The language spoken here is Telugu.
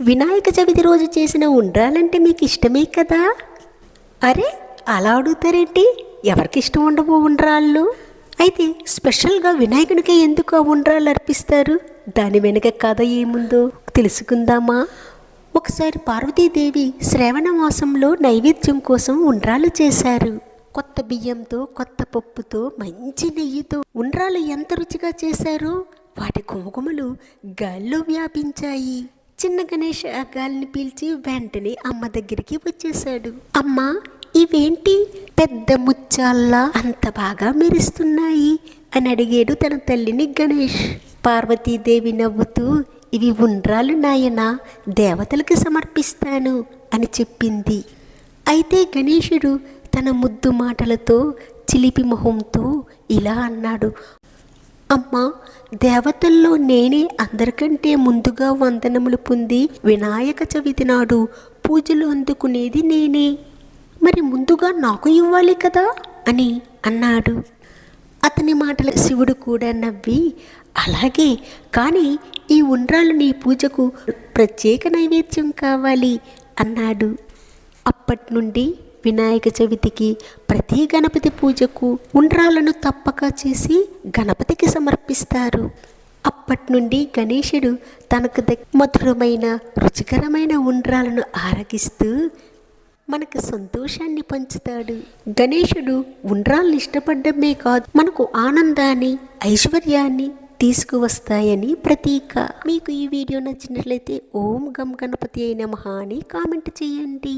వినాయక చవితి రోజు చేసిన ఉండ్రాలంటే మీకు ఇష్టమే కదా? అరే అలా అడుగుతారేంటి? ఎవరికి ఇష్టం ఉండవు ఉండ్రాళ్ళు? అయితే స్పెషల్గా వినాయకునికి ఎందుకు ఆ ఉండ్రాలు అర్పిస్తారు? దాని వెనుక కథ ఏముందో తెలుసుకుందామా? ఒకసారి పార్వతీదేవి శ్రావణ మాసంలో నైవేద్యం కోసం ఉండ్రాలు చేశారు. కొత్త బియ్యంతో కొత్త పప్పుతో మంచి నెయ్యితో ఉండ్రాలు ఎంత రుచిగా చేశారో వాటి కుంకుమలు గాల్లో వ్యాపించాయి. చిన్న గణేష్ ఆ గాలిని పీల్చి వెంటనే అమ్మ దగ్గరికి వచ్చేశాడు. అమ్మ ఇవేంటి? పెద్ద ముచ్చాల్లా అంత బాగా మెరుస్తున్నాయి? అని అడిగాడు తన తల్లిని గణేష్. పార్వతీదేవి నవ్వుతూ ఇవి ఉండ్రాలు నాయన దేవతలకు సమర్పిస్తాను అని చెప్పింది. అయితే గణేశుడు తన ముద్దు మాటలతో చిలిపి మొహంతో ఇలా అన్నాడు. అమ్మా దేవతల్లో నేనే అందరికంటే ముందుగా వందనములు పొంది వినాయక చవితి నాడు పూజలు అందుకునేది నేనే. మరి ముందుగా నాకు ఇవ్వాలి కదా? అని అన్నాడు. అతని మాటలు శివుడు కూడా నవ్వి అలాగే కానీ ఈ ఉండ్రాలు నీ పూజకు ప్రత్యేక నైవేద్యం కావాలి అన్నాడు. అప్పటి నుండి వినాయక చవితికి ప్రతి గణపతి పూజకు ఉండ్రాలను తప్పక చేసి గణపతికి సమర్పిస్తారు. అప్పటి నుండి గణేశుడు తనకు మధురమైన రుచికరమైన ఉండ్రాలను ఆరగిస్తూ మనకు సంతోషాన్ని పంచుతాడు. గణేశుడు ఉండ్రాలను ఇష్టపడమే కాదు మనకు ఆనందాన్ని ఐశ్వర్యాన్ని తీసుకువస్తాయని ప్రతీక. మీకు ఈ వీడియో నచ్చినట్లయితే ఓం గం గణపతి అయిన మహా అని కామెంట్ చేయండి.